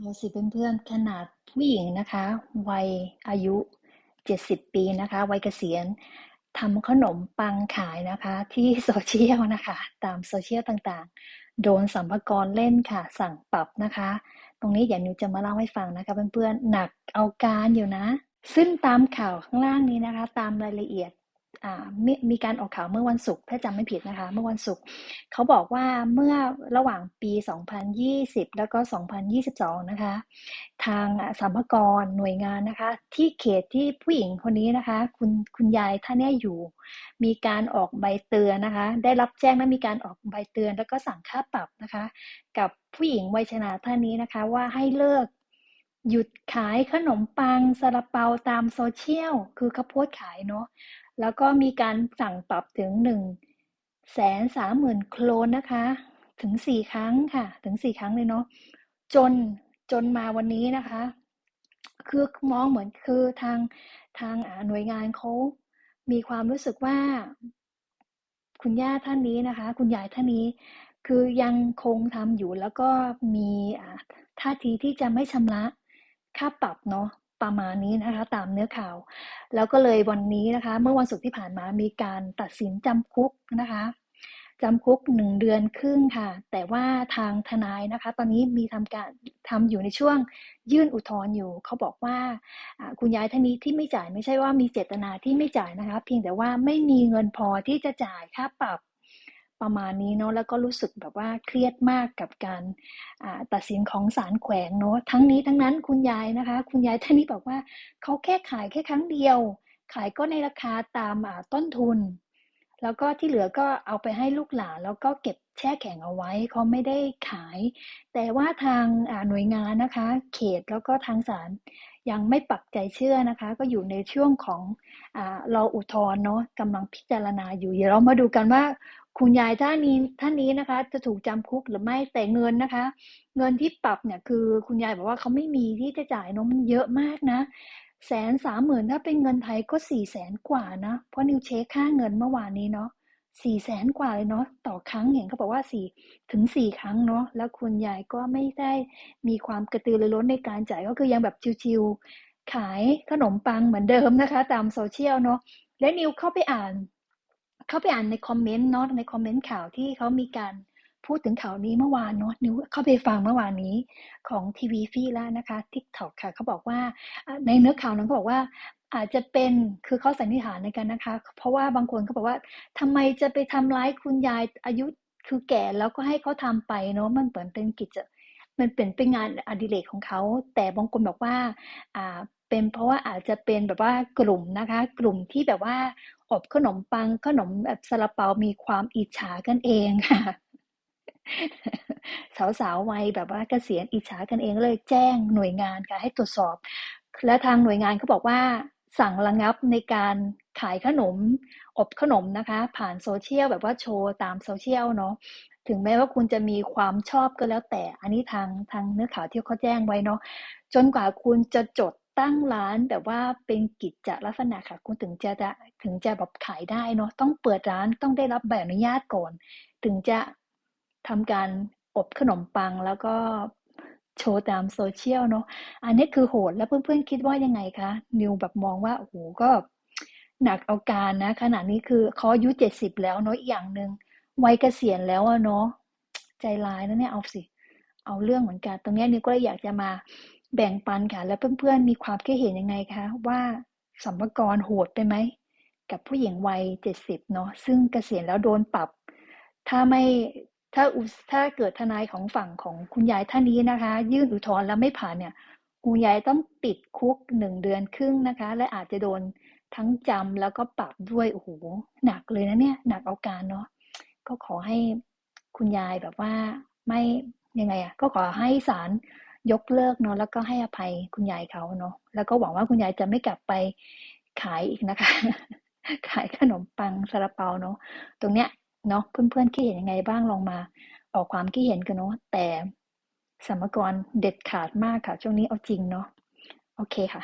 เอาสิเพื่อนๆขนาดผู้หญิงนะคะ วัยอายุ 70 ปีนะคะ วัยเกษียณทำขนมปังขายนะคะ ที่โซเชียลนะคะ ตามโซเชียลต่างๆ โดนสัมภากระเล่นค่ะ สั่งปรับนะคะ ตรงนี้อย่านิวจะมาเล่าให้ฟังนะคะเพื่อนๆหนักเอาการอยู่นะ ซึ่งตามข่าวข้างล่างนี้นะคะ ตามรายละเอียด มมีการออกข่าวเมื่อวันศุกร์ถ้าจำไม่ผิดนะคะ เมื่อวันศุกร์เขาบอกว่าเมื่อระหว่างปี 2020 แล้วก็ 2022 นะคะ ทางสัมภากรหน่วยงานนะคะ ที่เขตที่ผู้หญิงคนนี้นะคะ คุณคุณยายท่านนี้อยู่ มีการออกใบเตือนนะคะ ได้รับแจ้งและมีการออกใบเตือน แล้วก็สั่งค่าปรับนะคะ กับผู้หญิงวัยชราท่านนี้นะคะ ว่าให้เลิก หยุดขายขนมปังซาลาเปาตามโซเชียล คือเขาโพสขายเนาะ แล้วก็มีการสั่งปรับถึงหนึ่งแสนสามหมื่นโคลนนะคะ ถึงสี่ครั้งค่ะ ถึงสี่ครั้งเลยเนาะ จนจนมาวันนี้นะคะ คือมองเหมือนคือทางทางหน่วยงานเขามีความรู้สึกว่า คุณย่าท่านนี้นะคะ คุณยายท่านนี้ คือยังคงทำอยู่แล้วก็มีท่าทีที่จะไม่ชำระ ค่าปรับเนาะประมาณนี้นะคะตามเนื้อข่าว แล้วก็เลยวันนี้นะคะ เมื่อวันศุกร์ที่ผ่านมามีการตัดสินจำคุกนะคะจำคุกหนึ่งเดือนครึ่งค่ะ แต่ว่าทางทนายนะคะ ตอนนี้มีทำการทำอยู่ในช่วงยื่นอุทธรณ์อยู่ เขาบอกว่าคุณยายท่านนี้ที่ไม่จ่ายไม่ใช่ว่ามีเจตนาที่ไม่จ่ายนะคะ เพียงแต่ว่าไม่มีเงินพอที่จะจ่ายค่าปรับ ประมาณนี้เนาะแล้วก็รู้สึกแบบว่าเครียดมากกับการตัดสินของศาลแขวงเนาะทั้งนี้ทั้งนั้นคุณยายนะคะ คุณยายท่านนี้บอกว่าเขาแค่ขายแค่ครั้งเดียว ขายก็ในราคาตามต้นทุน แล้วก็ที่เหลือก็เอาไปให้ลูกหลานแล้วก็เก็บแช่แข็งเอาไว้เขาไม่ได้ขาย แต่ว่าทางหน่วยงานนะคะ เขตแล้วก็ทางศาลยังไม่ปักใจเชื่อนะคะ ก็อยู่ในช่วงของอรออุทธรณ์เนาะกำลังพิจารณาอยู่เดี๋ยวเรามาดูกันว่าคุณยายท่านนี้ท่านนี้นะคะ จะถูกจำคุกหรือไม่แต่เงินนะคะ เงินที่ปรับเนี่ยคือคุณยายบอกว่าเขาไม่มีที่จะจ่ายนมันเยอะมากนะ แสนสามหมื่นถ้าเป็นเงินไทยก็สี่แสนกว่านะ เพราะนิวเช็คค่าเงินเมื่อวานนี้เนาะสี่แสนกว่าเลยเนาะต่อครั้งเห็นเขาบอกว่าสี่ถึงสี่ครั้งเนาะแล้วคุณยายก็ไม่ได้มีความกระตือรือร้นในการจ่ายก็คือยังแบบชิวๆขายขนมปังเหมือนเดิมนะคะ ตามโซเชียลเนาะและนิวเข้าไปอ่าน เข้าไปอ่านในคอมเมนต์เนาะในคอมเมนต์ข่าวที่เขามีการ พูดถึงข่าวนี้เมื่อวานเนาะนิวเข้าไปฟังเมื่อวานนี้ของทีวีฟีแล้วนะคะทิกตอกค่ะเขาบอกว่าในเนื้อข่าวนั้นเขาบอกว่าอาจจะเป็นคือเขาสันนิษฐานในกันนะคะ เพราะว่าบางคนเขาบอกว่าทำไมจะไปทำร้ายคุณยายอายุคือแก่แล้วก็ให้เขาทำไปเนาะมันเหมือนเป็นกิจมันเป็นเป็นงานอดิเรกของเขา แต่บางคนบอกว่าอ่าเป็นเพราะว่าอาจจะเป็นแบบว่ากลุ่มนะคะ กลุ่มที่แบบว่าอบขนมปังขนมแบบซาลาเปามีความอิจฉากันเองค่ะ สาวๆวัยแบบว่าเกษียณอิจฉากันเองเลยแจ้งหน่วยงานค่ะให้ตรวจสอบ และทางหน่วยงานเขาบอกว่าสั่งระงับในการขายขนม อบขนมนะคะ ผ่านโซเชียลแบบว่าโชว์ตามโซเชียลเนาะถึงแม้ว่าคุณจะมีความชอบก็แล้วแต่ อันนี้ทางทางเนื้อข่าวที่เขาแจ้งไว้เนาะจนกว่าคุณจะจดตั้งร้านแบบว่าเป็นกิจจลักษณะค่ะ คุณถึงจะจะถึงจะแบบขายได้เนาะต้องเปิดร้านต้องได้รับใบอนุญาตก่อน ถึงจะ ทำการอบขนมปังแล้วก็โชว์ตามโซเชียลเนาะอันนี้คือโหดแล้วเพื่อนๆคิดว่ายังไงคะ นิวแบบมองว่าโอ้โหก็หนักเอาการนะขณะนี้คือเขาอายุเจ็ดสิบแล้วเนาะอีกอย่างหนึ่งวัยเกษียณแล้วอะเนาะใจร้ายนะเนี่ยเอาสิ เอาเรื่องเหมือนกัน ตรงนี้นิวก็เลยอยากจะมาแบ่งปันค่ะ แล้วเพื่อนๆมีความคิดเห็นยังไงคะ ว่าสัมภาระโหดไปไหมกับผู้หญิงวัยเจ็ดสิบเนาะซึ่งเกษียณแล้วโดนปรับ ถ้าไม่ ถ้าถ้าเกิดทนายของฝั่งของคุณยายท่านนี้นะคะ ยื่นอุทธรณ์แล้วไม่ผ่านเนี่ยคุณยายต้องติดคุกหนึ่งเดือนครึ่งนะคะ และอาจจะโดนทั้งจำแล้วก็ปรับด้วยโอ้โหหนักเลยนะเนี่ยหนักเอาการเนาะก็ขอให้คุณยายแบบว่าไม่ยังไงอะ่ะก็ขอให้ศาลยกเลิกเนาะแล้วก็ให้อภัยคุณยายเขาเนาะแล้วก็หวังว่าคุณยายจะไม่กลับไปขายอีกนะคะ ขายขนมปังซาลาเปาเนาะตรงเนี้ย เนาะเพื่อนๆคิดเห็นยังไงบ้างลองมา ออกความคิดเห็นกันเนาะแต่สมกรเด็ดขาดมากค่ะ ช่วงนี้เอาจริงเนาะโอเคค่ะ